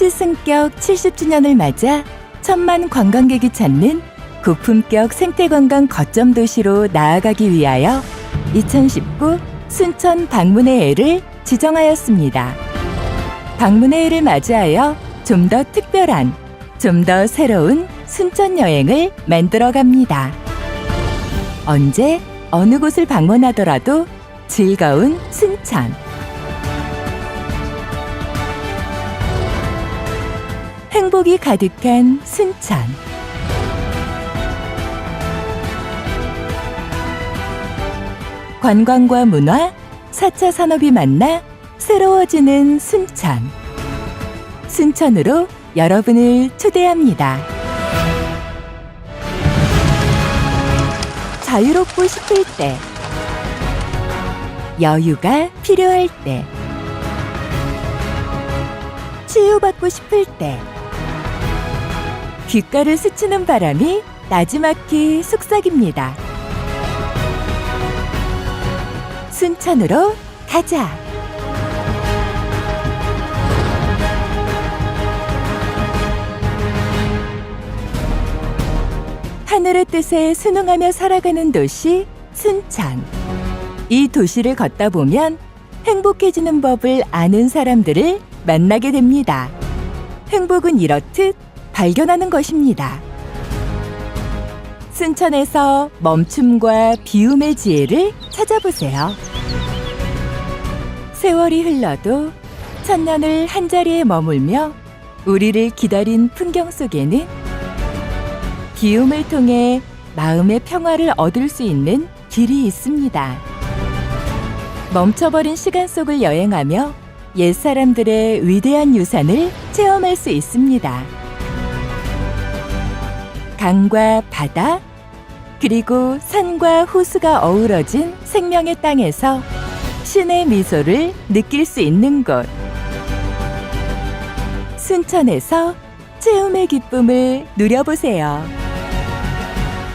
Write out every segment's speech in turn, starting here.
시승격 70주년을 맞아 천만 관광객이 찾는 고품격 생태관광 거점 도시로 나아가기 위하여 2019 순천 방문의 해를 지정하였습니다. 방문의 해를 맞이하여 좀 더 특별한, 좀 더 새로운 순천 여행을 만들어 갑니다. 언제, 어느 곳을 방문하더라도 즐거운 순천. 행복이 가득한 순천. 관광과 문화, 4차 산업이 만나 새로워지는 순천. 순천으로 여러분을 초대합니다. 자유롭고 싶을 때, 여유가 필요할 때, 치유받고 싶을 때, 귓가를 스치는 바람이 나지막히 속삭입니다. 순천으로 가자. 하늘의 뜻에 순응하며 살아가는 도시 순천. 이 도시를 걷다 보면 행복해지는 법을 아는 사람들을 만나게 됩니다. 행복은 이렇듯 발견하는 것입니다. 순천에서 멈춤과 비움의 지혜를 찾아보세요. 세월이 흘러도 천년을 한자리에 머물며 우리를 기다린 풍경 속에는 비움을 통해 마음의 평화를 얻을 수 있는 길이 있습니다. 멈춰버린 시간 속을 여행하며 옛 사람들의 위대한 유산을 체험할 수 있습니다. 강과 바다, 그리고 산과 호수가 어우러진 생명의 땅에서 신의 미소를 느낄 수 있는 곳. 순천에서 체험의 기쁨을 누려보세요.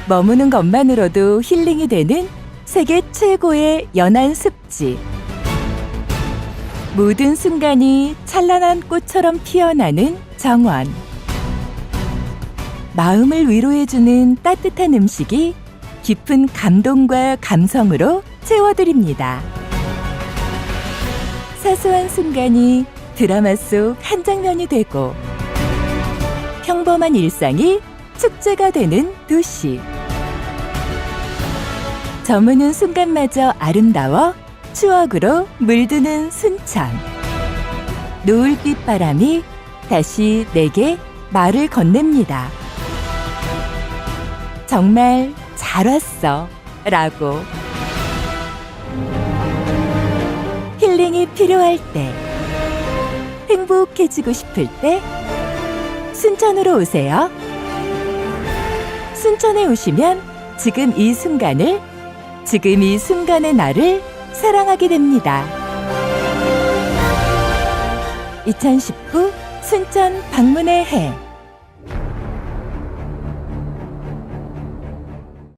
머무는 것만으로도 힐링이 되는 세계 최고의 연안 습지. 모든 순간이 찬란한 꽃처럼 피어나는 정원. 마음을 위로해주는 따뜻한 음식이 깊은 감동과 감성으로 채워드립니다. 사소한 순간이 드라마 속 한 장면이 되고 평범한 일상이 축제가 되는 도시. 저무는 순간마저 아름다워 추억으로 물드는 순천. 노을빛 바람이 다시 내게 말을 건넵니다. 정말 잘 왔어. 라고. 힐링이 필요할 때, 행복해지고 싶을 때, 순천으로 오세요. 순천에 오시면 지금 이 순간을, 지금 이 순간의 나를 사랑하게 됩니다. 2019 순천 방문의 해.